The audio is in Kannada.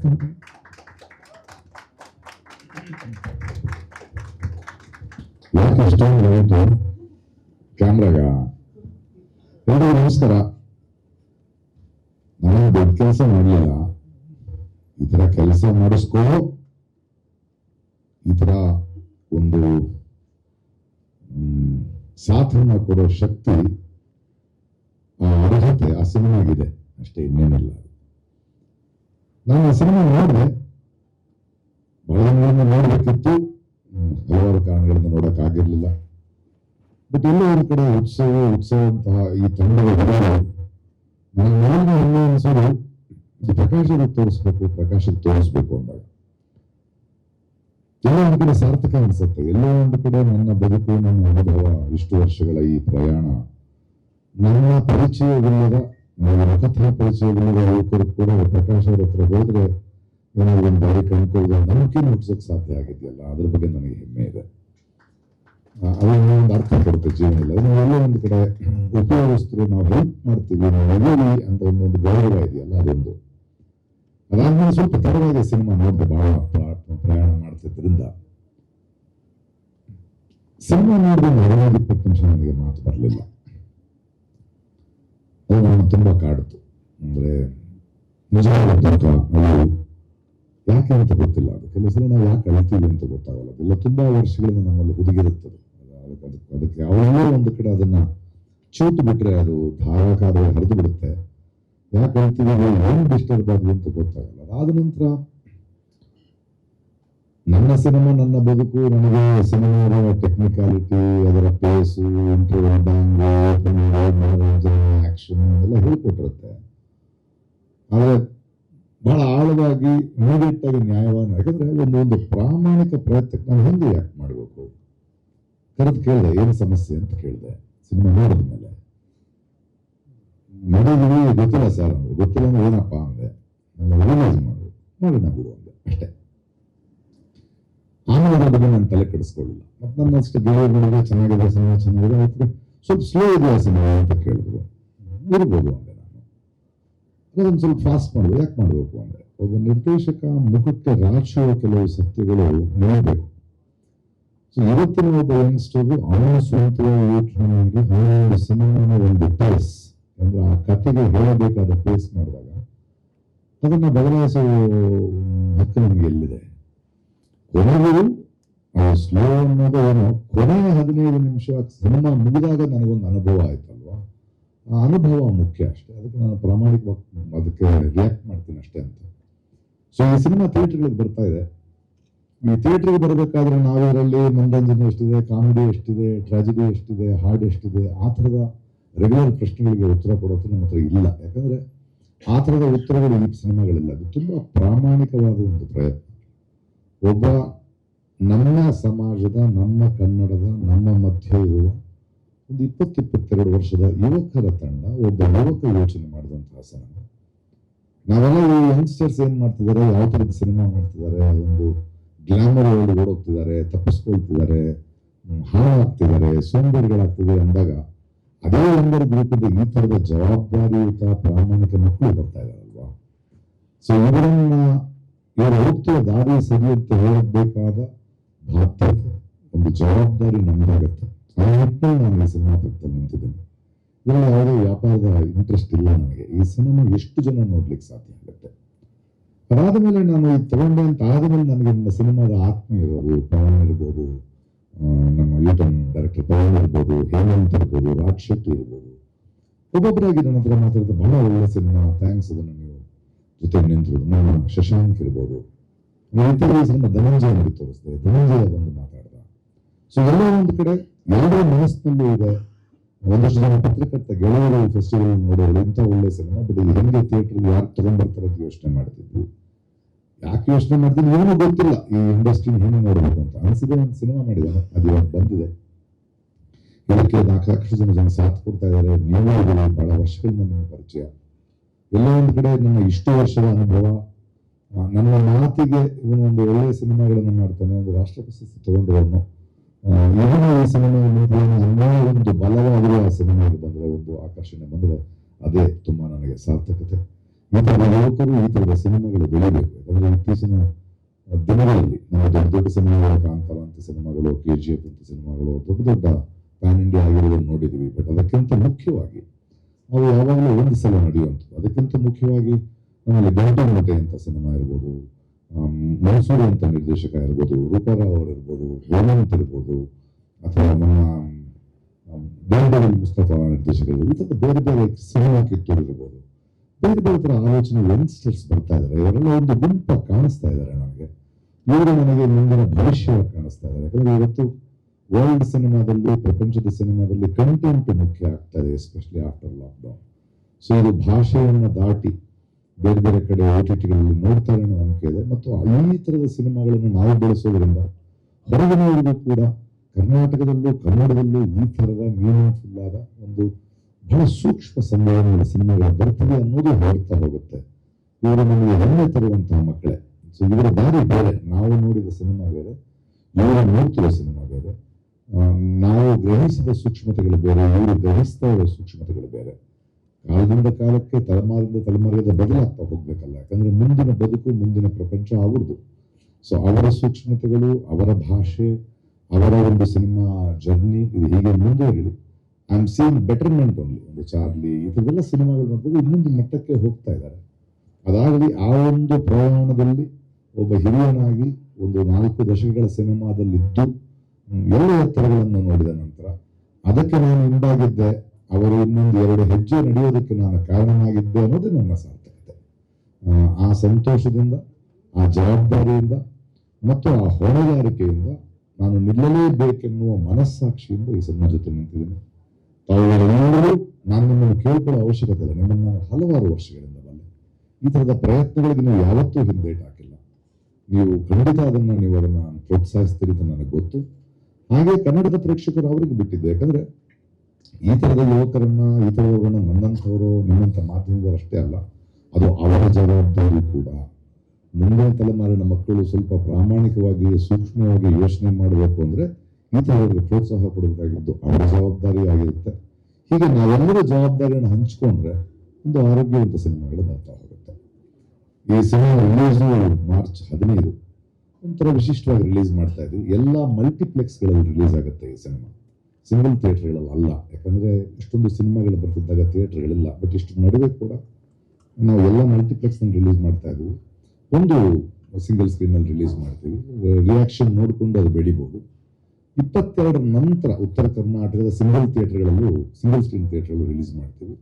ನಮಸ್ಕಾರ. ಯಾಕೆ ಇಷ್ಟೊಂದು ಕ್ಯಾಮ್ರಾಗ ನಮಸ್ಕಾರ ನಾನು ದೊಡ್ಡ ಕೆಲಸ ಮಾಡಲಿಲ್ಲ ಈ ಕೆಲಸ ಮಾಡಿಸ್ಕೋ ಈ ಒಂದು ಸಾಧನ ಕೊಡೋ ಶಕ್ತಿ ಅರ್ಹತೆ ಆ ಅಷ್ಟೇ ಇನ್ನೇನಿಲ್ಲ ನಾನು ಆ ಸಿನಿಮಾ ನೋಡಿದೆ ಬಹಳ ನೋಡ್ಬೇಕಿತ್ತು. ಹಲವಾರು ಕಾರಣಗಳಿಂದ ನೋಡಕ್ಕಾಗಿರ್ಲಿಲ್ಲ ಬಟ್ ಎಲ್ಲೋ ಒಂದ್ ಕಡೆ ಉತ್ಸವ ಉತ್ಸವ ಅಂತಹ ಈ ತಂಡದ ನಾನು ನೋಡಿದ ಹೆಮ್ಮೆ ಅನ್ಸೋದು ಈ ಪ್ರಕಾಶಕ್ಕೆ ತೋರಿಸ್ಬೇಕು ಪ್ರಕಾಶಕ್ಕೆ ತೋರಿಸ್ಬೇಕು ಅಂದಾಗ. ಎಲ್ಲೋ ಒಂದು ಕಡೆ ಸಾರ್ಥಕ ಅನ್ಸುತ್ತೆ. ಎಲ್ಲೋ ಒಂದು ಕಡೆ ನನ್ನ ಬದುಕು, ನನ್ನ ಅನುಭವ, ಇಷ್ಟು ವರ್ಷಗಳ ಈ ಪ್ರಯಾಣ, ನನ್ನ ಪರಿಚಯವಿಲ್ಲದ ನನ್ನ ಮುಖತಃ ಪರಿಚಯವಿಲ್ಲದ ಯುವಕರು ಕೂಡ ಪ್ರಕಾಶ್ ಅವ್ರ ಹತ್ರ ಹೋದ್ರೆ ಏನಾದ್ರು ಒಂದು ದಾರಿ ಕಂಡ್ಕೊಳ್ಳೋದು ನಂಬಿಕೆ ಮುಟ್ಸೋಕ್ ಸಾಧ್ಯ ಆಗಿದೆಯಲ್ಲ? ಅದ್ರ ಬಗ್ಗೆ ನನಗೆ ಹೆಮ್ಮೆ ಇದೆ. ಅದನ್ನ ಒಂದು ಅರ್ಥ ಕೊಡುತ್ತೆ ಜೀವನದಲ್ಲಿ. ಎಲ್ಲೋ ಒಂದು ಕಡೆ ಉಪಯೋಗಿಸಿದ್ರು ನಾವು ಹೆಲ್ಪ್ ಮಾಡ್ತೀವಿ, ನಾವು ಅಂತ ಒಂದು ಒಂದು ಗೌರವ ಇದೆಯಲ್ಲ ಅದೊಂದು. ಅದಾದ್ಮೇಲೆ ಸ್ವಲ್ಪ ತಡವಾಗಿ ಸಿನಿಮಾ ನೋಡಿದೆ ಬಹಳ ಪ್ರ- ಪ್ರಯಾಣ ಮಾಡ್ತಿದ್ರಿಂದ. ಸಿನಿಮಾ ನೋಡಿದ ಒಂದು ಹದಿನೈದು ಇಪ್ಪತ್ತು ನಿಮಿಷ ನನಗೆ ಮಾತು ಬರಲಿಲ್ಲ. ಅದು ನನ್ನ ತುಂಬಾ ಕಾಡ್ತು ಅಂದ್ರೆ ನಿಜವಾದ ಅಳು. ಯಾಕೆ ಅಂತ ಗೊತ್ತಿಲ್ಲ. ಅದು ಕೆಲವು ಸಲ ನಾವು ಯಾಕೆ ಅಳ್ತೀವಿ ಅಂತ ಗೊತ್ತಾಗಲ್ಲ. ಅದೆಲ್ಲ ತುಂಬಾ ವರ್ಷಗಳಿಂದ ನಮ್ಮಲ್ಲಿ ಹುದುಗಿರುತ್ತದೆ. ಅದಕ್ಕೆ ಅದಕ್ಕೆ ಅದಕ್ಕೆ ಯಾವುದೋ ಒಂದು ಕಡೆ ಅದನ್ನ ಚೂಟು ಬಿಟ್ರೆ ಅದು ಧಾರಾಕಾರ ಹರಿದು ಬಿಡುತ್ತೆ. ಯಾಕೆ ಅಳ್ತೀವಿ ಏನು ಡಿಸ್ಟರ್ಬ್ ಆದ್ವಿ ಅಂತ ಗೊತ್ತಾಗಲ್ಲ. ಅದಾದ ನಂತರ ನನ್ನ ಸಿನಿಮಾ, ನನ್ನ ಬದುಕು ನನಗೆ ಸಿನಿಮಾದ ಟೆಕ್ನಿಕಾಲಿಟಿ ಅದರ ಪೇಸು ಇಂಟರ್ವ್ಯೂ ಬ್ಯಾಂಗ್ ಮನೋರಂಜನೆ ಆಕ್ಷನ್ ಎಲ್ಲ ಹೇಳ್ಕೊಟ್ಟಿರುತ್ತೆ. ಆದರೆ ಬಹಳ ಆಳವಾಗಿ ಇಮಿಡಿಯೇಟ್ ಆಗಿ ನ್ಯಾಯವಾದ ಒಂದು ಒಂದು ಪ್ರಾಮಾಣಿಕ ಪ್ರಯತ್ನಕ್ಕೆ ನಾನು ಹಿಂದೆ ಯಾಕೆ ಮಾಡಬೇಕು? ಕರೆದು ಕೇಳಿದೆ, ಏನು ಸಮಸ್ಯೆ ಅಂತ ಕೇಳಿದೆ, ಸಿನಿಮಾ ನೋಡಿದ ಮೇಲೆ. ಮಾಡಿದ್ವಿ ಗೊತ್ತಿಲ್ಲ ಸರ್ ಅಂದ್ರೆ, ಗೊತ್ತಿಲ್ಲ ಅಂದ್ರೆ ಏನಪ್ಪ ಅಂದೆ ರಿಯಲೈಸ್ ಮಾಡು ಮಾಡೋಣ ಬಿಡು ಅಂದೆ, ಅಷ್ಟೇ. ಆಮೇಲೆ ಅದ್ರ ಬಗ್ಗೆ ನಾನು ತಲೆ ಕೆಡಿಸ್ಕೊಳ್ಳಿಲ್ಲ. ಮತ್ತೆ ನನ್ನ ಅಷ್ಟು ಚೆನ್ನಾಗಿದೆ ಸಿನಿಮಾ ಚೆನ್ನಾಗಿದೆ ಸ್ವಲ್ಪ ಸ್ಲೋ ಇದೆಯಾ ಸಿನಿಮಾ ಅಂತ ಕೇಳಿದ್ರು. ಇರ್ಬೋದು ಅಂದೆ ನಾನು. ಸ್ವಲ್ಪ ಫಾಸ್ಟ್ ಮಾಡಿ, ಯಾಕೆ ಮಾಡಬೇಕು ಅಂದ್ರೆ? ಒಬ್ಬ ನಿರ್ದೇಶಕ ಮುಖಕ್ಕೆ ರಾಶಿಯ ಕೆಲವು ಸತ್ಯಗಳು ನಿಲ್ಲಬೇಕು ಸೊ ಇವತ್ತಿನ ಒಬ್ಬ ಯಂಗ್ಸ್ಟರ್ ಅವನ ಸ್ವಂತ ಯೋಚನೆ ಅವನ ಸಿನಿಮಾನ ಒಂದು ಪೇಸ್ ಅಂದ್ರೆ ಆ ಕಥೆಗೆ ಹೇಳಬೇಕಾದ ಪೇಸ್ ಮಾಡಿದಾಗ ಅದನ್ನ ಬದಲಾಯಿಸೋ ಹಕ್ಕು ನಮಗೆ ಎಲ್ಲಿದೆ? ಕೊನೆಗೂ ಸ್ಲೋ ಅನ್ನೋದು ಕೊನೆಯ ಹದಿನೈದು ನಿಮಿಷ ಸಿನಿಮಾ ಮುಗಿದಾಗ ನನಗೊಂದು ಅನುಭವ ಆಯ್ತಲ್ವಾ? ಆ ಅನುಭವ ಮುಖ್ಯ ಅಷ್ಟೇ. ಅದಕ್ಕೆ ನಾನು ಪ್ರಾಮಾಣಿಕವಾಗಿ ಅದಕ್ಕೆ ರಿಯಾಕ್ಟ್ ಮಾಡ್ತೀನಿ ಅಷ್ಟೇ ಅಂತ. ಸೊ ಈ ಸಿನಿಮಾ ಥಿಯೇಟರ್ಗಳಿಗೆ ಬರ್ತಾ ಇದೆ. ಈ ಥಿಯೇಟರ್ಗೆ ಬರಬೇಕಾದ್ರೆ ನಾವಿದರಲ್ಲಿ ಮನರಂಜನೆ ಎಷ್ಟಿದೆ, ಕಾಮಿಡಿ ಎಷ್ಟಿದೆ, ಟ್ರಾಜಿಡಿ ಎಷ್ಟಿದೆ, ಹಾಡ್ ಎಷ್ಟಿದೆ, ಆ ಥರದ ರೆಗ್ಯುಲರ್ ಪ್ರಶ್ನೆಗಳಿಗೆ ಉತ್ತರ ಕೊಡೋದು ನಮ್ಮ ಹತ್ರ ಇಲ್ಲ. ಯಾಕಂದ್ರೆ ಆ ಥರದ ಉತ್ತರಗಳು ಈ ಸಿನಿಮಾಗಳಿಲ್ಲ. ಅದು ತುಂಬ ಪ್ರಾಮಾಣಿಕವಾದ ಒಂದು ಪ್ರಯತ್ನ. ಒಬ್ಬ ನಮ್ಮ ಸಮಾಜದ, ನಮ್ಮ ಕನ್ನಡದ, ನಮ್ಮ ಮಧ್ಯೆ ಇರುವ ಒಂದು ಇಪ್ಪತ್ತಿಪ್ಪತ್ತೆರಡು ವರ್ಷದ ಯುವಕರ ತಂಡ ಒಬ್ಬ ಯುವಕ ಯೋಚನೆ ಮಾಡಿದಂತಹ ಸಿನಿಮಾ ನಾವೆಲ್ಲ ಈ ಯಂಗ್ಸ್ಟರ್ಸ್ ಏನ್ ಮಾಡ್ತಿದ್ದಾರೆ, ಯಾವ ಥರದ ಸಿನಿಮಾ ಮಾಡ್ತಿದ್ದಾರೆ, ಒಂದು ಗ್ಲಾಮರ್ ವರ್ಲ್ಡ್ ಓಡೋಗ್ತಿದ್ದಾರೆ, ತಪ್ಪಿಸ್ಕೊಳ್ತಿದ್ದಾರೆ ಹಾಳಾಗ್ತಿದ್ದಾರೆ ಸೋಂಬೇರಿಗಳಾಗ್ತಿದ್ದಾರೆ ಅಂದಾಗ ಅದೇ ಒಂದರ ಗ್ರೂಪದ ಈ ತರದ ಜವಾಬ್ದಾರಿಯುತ ಪ್ರಾಮಾಣಿಕ ಮಕ್ಕಳು ಬರ್ತಾ ಇದಾರಲ್ವಾ ಸೊ ಇವರನ್ನ ಇವರು ಹೋಗ್ತಿರೋ ದಾರಿ ಸರಿಯುತ್ತೆ ಹೇಳಬೇಕಾದ ಬಾಧ್ಯತೆ ಒಂದು ಜವಾಬ್ದಾರಿ ನಮ್ದಾಗತ್ತೆ. ಆ ನನಗೆ ಸಿನಿಮಾ ಪಕ್ಕದಲ್ಲಿ ನಿಂತಿದ್ದೇನೆ ಇದರಲ್ಲಿ ಯಾವುದೇ ವ್ಯಾಪಾರದ ಇಂಟ್ರೆಸ್ಟ್ ಇಲ್ಲ ನನಗೆ. ಈ ಸಿನಿಮಾ ಎಷ್ಟು ಜನ ನೋಡ್ಲಿಕ್ಕೆ ಸಾಧ್ಯ ಆಗುತ್ತೆ? ಅದಾದ ಮೇಲೆ ನಾನು ಇದು ತಗೊಂಡೆ ಅಂತ ಆದಮೇಲೆ ನನಗೆ ನಿಮ್ಮ ಸಿನಿಮಾದ ಆತ್ಮ ಇರೋದು ಪವನ್ ಇರ್ಬೋದು ನಮ್ಮ ಯೂಟನ್ ಡೈರೆಕ್ಟರ್ ಪವನ್ ಇರ್ಬೋದು, ಹೇಮಂತ್ ಇರ್ಬೋದು, ರಾಜ್ ಶೆಟ್ಟಿ ಇರ್ಬೋದು. ಒಬ್ಬೊಬ್ಬರಾಗಿ ನನ್ನ ಹತ್ರ ಮಾತಾಡಿದ ಬಹಳ ಒಳ್ಳೆ ಸಿನಿಮಾ ಥ್ಯಾಂಕ್ಸ್ ಅದನ್ನು ನೀವು ಜೊತೆ ನಿಂತರು ನಮ್ಮ ಶಶಾಂಕ್ ಇರ್ಬೋದು. ನಾನು ಇತರ ಸಿನಿಮಾ ಧನಂಜಯ ನನಗೆ ತೋರಿಸಿದೆ. ಧನಂಜಯ ಬಂದು ಮಾತಾಡ್ದ. ಸೊ ಎಲ್ಲ ಒಂದು ಕಡೆ ಎಲ್ಲರ ಮನಸ್ಸಿನಲ್ಲೂ ಇದೆ ಒಂದಷ್ಟು ಜನ ಪತ್ರಕರ್ತ ಗೆಳೆಯರು ಫೆಸ್ಟಿವಲ್ ನೋಡೋರು ಇಂಥ ಒಳ್ಳೆ ಸಿನಿಮಾ ಬಟ್ ಇದು ಹೆಂಗೆ ಥಿಯೇಟರ್ ಯಾರು ತಗೊಂಡ್ಬರ್ತಾರೆ ಅಂತ ಯೋಚನೆ ಮಾಡ್ತಿದ್ವಿ. ಯಾಕೆ ಯೋಚನೆ ಮಾಡ್ತೀನಿ ಏನೂ ಗೊತ್ತಿಲ್ಲ. ಈ ಇಂಡಸ್ಟ್ರಿ ಹೆಂಗೆ ನೋಡಬೇಕು ಅಂತ. ಅನಿಸಿದೆ ಒಂದು ಸಿನಿಮಾ ಮಾಡಿದ್ದಾನೆ ಅದು ಇವಾಗ ಬಂದಿದೆ. ಇದಕ್ಕೆ ನಾಲ್ಕು ಜನ ಜನ ಸಾಥ್ ಕೊಡ್ತಾ ಇದ್ದಾರೆ. ನೀವು ಇದ್ದೀರಿ ಬಹಳ ವರ್ಷಗಳಿಂದ ನಿಮ್ಮ ಪರಿಚಯ. ಎಲ್ಲೋ ಒಂದು ಕಡೆ ನನ್ನ ಇಷ್ಟು ವರ್ಷದ ಅನುಭವ. ನನ್ನ ಮಾತಿಗೆ ಒಂದು ಒಳ್ಳೆಯ ಸಿನಿಮಾಗಳನ್ನು ಮಾಡ್ತಾನೆ. ಒಂದು ರಾಷ್ಟ್ರ ಪ್ರಶಸ್ತಿ ತಗೊಂಡವನು ಇವನು ಈ ಸಿನಿಮಾ ಇನ್ನೂ ಒಂದು ಬಲವಾಗಿರುವ ಸಿನಿಮಾಗೆ ಬಂದರೆ ಒಂದು ಆಕರ್ಷಣೆ ಬಂದರೆ ಅದೇ ತುಂಬಾ ನನಗೆ ಸಾರ್ಥಕತೆ. ಈ ಥರದ ಯುವಕರು ಈ ಥರದ ಸಿನಿಮಾಗಳು ಬೆಳಿಬೇಕು. ಯಾಕಂದ್ರೆ ಇತ್ತೀಚಿನ ದಿನಗಳಲ್ಲಿ ನಮ್ಮ ದೊಡ್ಡ ದೊಡ್ಡ ಸಿನಿಮಾಗಳು ಕಾಂತಾರ ಅಂತ ಸಿನಿಮಾಗಳು ಕೆ ಜಿ ಎಫ್ ಅಂತ ಸಿನಿಮಾಗಳು, ದೊಡ್ಡ ದೊಡ್ಡ ಪ್ಯಾನ್ ಇಂಡಿಯಾ ಆಗಿರೋದನ್ನು ನೋಡಿದ್ದೀವಿ. ಬಟ್ ಅದಕ್ಕಿಂತ ಮುಖ್ಯವಾಗಿ ಅವು ಯಾವಾಗಲೂ ಒಂದು ಸಲ ನಡೆಯುವಂಥದ್ದು. ಅದಕ್ಕಿಂತ ಮುಖ್ಯವಾಗಿ ನಮಗೆ ಗಂಟೆ ಮೂಟೆ ಅಂತ ಸಿನಿಮಾ ಇರ್ಬೋದು ಆಮ್, ಮನ್ಸೂರ್ ಅಂತ ನಿರ್ದೇಶಕ ಇರ್ಬೋದು ರೂಪಾರಾವ್ ಅವರು ಇರ್ಬೋದು ಹೇಮಂತ್ ಇರ್ಬೋದು ಅಥವಾ ನಮ್ಮ ಬೇರೆ ಮುಸ್ತಫಾ ನಿರ್ದೇಶಕರು ಈ ಥರದ ಬೇರೆ ಬೇರೆ ಸಿನಿಮಾ ಕಿತ್ತೂರು ಇರ್ಬೋದು. ಬೇರೆ ಬೇರೆ ಥರ ಆಲೋಚನೆ ಯಂಗ್ಸ್ಟರ್ಸ್ ಬರ್ತಾ ಇದ್ದಾರೆ ಇವರೆಲ್ಲ ಒಂದು ಗುಂಪ ಕಾಣಿಸ್ತಾ ಇದ್ದಾರೆ ನನಗೆ ಇವರು ನನಗೆ ಮುಂದಿನ ಭವಿಷ್ಯ ಕಾಣಿಸ್ತಾ ಇದ್ದಾರೆ ಯಾಕಂದ್ರೆ ಇವತ್ತು ವರ್ಲ್ಡ್ ಸಿನಿಮಾದಲ್ಲಿ ಪ್ರಪಂಚದ ಸಿನಿಮಾದಲ್ಲಿ ಕಂಟೆಂಟ್ ಮುಖ್ಯ ಆಗ್ತಾ ಇದೆ ಎಸ್ಪೆಷಲಿ ಆಫ್ಟರ್ ಲಾಕ್ಡೌನ್ ಸೊ ಇದು ಭಾಷೆಯನ್ನು ದಾಟಿ ಬೇರೆ ಬೇರೆ ಕಡೆ ಓ ಟಿ ಟಿಗಳಲ್ಲಿ ನೋಡ್ತಾರೆ ಅನ್ನೋ ನಂಬಿಕೆ ಇದೆ. ಮತ್ತು ಈ ಥರದ ಸಿನಿಮಾಗಳನ್ನು ನಾವು ಬೆಳೆಸೋದ್ರಿಂದ ಹೊರಗಿನವರಿಗೂ ಕೂಡ ಕರ್ನಾಟಕದಲ್ಲೂ, ಕನ್ನಡದಲ್ಲೂ ಈ ಥರದ ಮೀನಿಂಗ್ಫುಲ್ ಒಂದು ಬಹಳ ಸೂಕ್ಷ್ಮ ಸಂವೇದನೆಗಳ ಸಿನಿಮಾಗಳು ಬರ್ತವೆ ಅನ್ನೋದು ಹೇಳ್ತಾ ಹೋಗುತ್ತೆ. ಇವರು ನಮಗೆ ಹೆಮ್ಮೆ ತರುವಂತಹ ಮಕ್ಕಳೇ. ಸೊ ಇವರ ದಾರಿ ಬೇರೆ. ನಾವು ನೋಡಿದ ಸಿನಿಮಾ ಬೇರೆ. ಇವರು ನೋಡ್ತಿರೋ ಸಿನಿಮಾ ಬೇರೆ. ನಾವು ಗ್ರಹಿಸಿದ ಸೂಕ್ಷ್ಮತೆಗಳು ಬೇರೆ. ಇವರು ಗ್ರಹಿಸ್ತಾ ಇರೋ ಸೂಕ್ಷ್ಮತೆಗಳು ಬೇರೆ. ಕಾಲದಿಂದ ಕಾಲಕ್ಕೆ ತಲೆಮಾರಿಂದ ತಲೆಮಾರಿಗೆ ಬದಲಾಗ್ತಾ ಹೋಗ್ಬೇಕಲ್ಲ. ಯಾಕಂದ್ರೆ ಮುಂದಿನ ಬದುಕು, ಮುಂದಿನ ಪ್ರಪಂಚ ಅವ್ರದ್ದು ಸೊ ಅವರ ಸೂಕ್ಷ್ಮತೆಗಳು, ಅವರ ಭಾಷೆ, ಅವರ ಒಂದು ಸಿನಿಮಾ ಜರ್ನಿ, ಇದು ಹೀಗೆ ಮುಂದುವರಿಲಿ I am seen betterment only ಒಂದು ಚಾರ್ಲಿ ಈ ಸಿನಿಮಾಗಳು ನೋಡಿದ್ರೆ ಇನ್ನೊಂದು ಮಟ್ಟಕ್ಕೆ ಹೋಗ್ತಾ ಇದ್ದಾರೆ. ಅದಾಗಲಿ ಆ ಒಂದು ಪ್ರಯಾಣದಲ್ಲಿ ಒಬ್ಬ ಹಿರಿಯನಾಗಿ ಒಂದು ನಾಲ್ಕು ದಶಕಗಳ ಸಿನಿಮಾದಲ್ಲಿದ್ದು ಎಲ್ಲ ಎತ್ತರಗಳನ್ನು ನೋಡಿದ ನಂತರ ಅದಕ್ಕೆ ನಾನು ಹಿಂದಾಗಿದ್ದೆ ಅವರು ಇನ್ನೊಂದು ಎರಡು ಹೆಜ್ಜೆ ನಡೆಯೋದಕ್ಕೆ ನಾನು ಕಾರಣನಾಗಿದ್ದೆ ಅನ್ನೋದು ನನ್ನ ಸಾರ್ಥಕತೆ. ಆ, ಸಂತೋಷದಿಂದ ಆ ಜವಾಬ್ದಾರಿಯಿಂದ ಮತ್ತು ಆ ಹೊಣೆಗಾರಿಕೆಯಿಂದ ನಾನು ನಿಲ್ಲಲೇಬೇಕೆನ್ನುವ ಮನಸ್ಸಾಕ್ಷಿಯಿಂದ ಈ ಸಮಾಜದಲ್ಲಿ ಜೊತೆ ನಿಂತಿದ್ದೇನೆ. ತಾವುಗಳೆಲ್ಲರೂ ನಾನು ನಿಮ್ಮನ್ನು ಕೇಳ್ಕೊಳ್ಳೋ ಅವಶ್ಯಕತೆ ಇಲ್ಲ. ನಿಮ್ಮನ್ನು ನಾನು ಹಲವಾರು ವರ್ಷಗಳಿಂದ ಬಲ್ಲೆ. ಈ ಥರದ ಪ್ರಯತ್ನಗಳಿಗೆ ನೀವು ಯಾವತ್ತೂ ಹಿಂದೇಟ್ ಹಾಕಿಲ್ಲ. ನೀವು ಖಂಡಿತ ಅದನ್ನು ನೀವು ಅದನ್ನು ಪ್ರೋತ್ಸಾಹಿಸ್ತೀರಿ ಅಂತ ನನಗೆ ಗೊತ್ತು. ಹಾಗೆ ಕನ್ನಡದ ಪ್ರೇಕ್ಷಕರು ಅವರಿಗೆ ಬಿಟ್ಟಿದ್ದೆ ಯಾಕಂದ್ರೆ ಈ ಥರದ ಯುವಕರನ್ನ ಈ ಥರದವರನ್ನ ನನ್ನಂಥವರು ನಿಮ್ಮಂಥ ಮಾಧ್ಯಮದವರು ಅಷ್ಟೇ ಅಲ್ಲ, ಅದು ಅವರ ಜವಾಬ್ದಾರಿ ಕೂಡ. ಮುಂದಿನ ತಲೆಮಾರಿನ ಮಕ್ಕಳು ಸ್ವಲ್ಪ ಪ್ರಾಮಾಣಿಕವಾಗಿ, ಸೂಕ್ಷ್ಮವಾಗಿ ಯೋಚನೆ ಮಾಡಬೇಕು ಅಂದ್ರೆ ಈ ಥರದವರಿಗೆ ಪ್ರೋತ್ಸಾಹ ಕೊಡಬೇಕಾಗಿದ್ದು ಅವರ ಜವಾಬ್ದಾರಿ ಆಗಿರುತ್ತೆ. ಹೀಗೆ ನಾವೆಲ್ಲರೂ ಜವಾಬ್ದಾರಿಯನ್ನು ಹಂಚ್ಕೊಂಡ್ರೆ ಒಂದು ಆರೋಗ್ಯವಂತ ಸಿನಿಮಾಗಳು ಬರ್ತಾ ಹೋಗುತ್ತೆ. ಈ ಸಿನಿಮಾ ರಿಲೀಸ್ ಮಾರ್ಚ್ ಹದಿನೈದು, ಒಂಥರ ವಿಶಿಷ್ಟವಾಗಿ ರಿಲೀಸ್ ಮಾಡ್ತಾ ಇದ್ವಿ ಎಲ್ಲ ಮಲ್ಟಿಪ್ಲೆಕ್ಸ್ಗಳಲ್ಲಿ ರಿಲೀಸ್ ಆಗುತ್ತೆ ಈ ಸಿನಿಮಾ. ಸಿಂಗಲ್ ಥಿಯೇಟ್ರ್ಗಳಲ್ಲಿ ಅಲ್ಲ. ಯಾಕಂದರೆ ಇಷ್ಟೊಂದು ಸಿನಿಮಾಗಳು ಬರ್ತಿದ್ದಾಗ ಥಿಯೇಟ್ರ್ಗಳಿಲ್ಲ. ಬಟ್ ಇಷ್ಟು ನಡುವೆ ಕೂಡ ನಾವು ಎಲ್ಲ ಮಲ್ಟಿಪ್ಲೆಕ್ಸ್ನಲ್ಲಿ ರಿಲೀಸ್ ಮಾಡ್ತಾ ಇದ್ವಿ. ಒಂದು ಸಿಂಗಲ್ ಸ್ಕ್ರೀನಲ್ಲಿ ರಿಲೀಸ್ ಮಾಡ್ತೀವಿ. ರಿಯಾಕ್ಷನ್ ನೋಡಿಕೊಂಡು ಅದು ಬೆಳಿಬೋದು. ಇಪ್ಪತ್ತೆರಡರ ನಂತರ ಉತ್ತರ ಕರ್ನಾಟಕದ ಸಿಂಗಲ್ ಥಿಯೇಟರ್ಗಳಲ್ಲೂ, ಸಿಂಗಲ್ ಸ್ಕ್ರೀನ್ ಥಿಯೇಟರ್ಗಳು ರಿಲೀಸ್ ಮಾಡ್ತೀವಿ.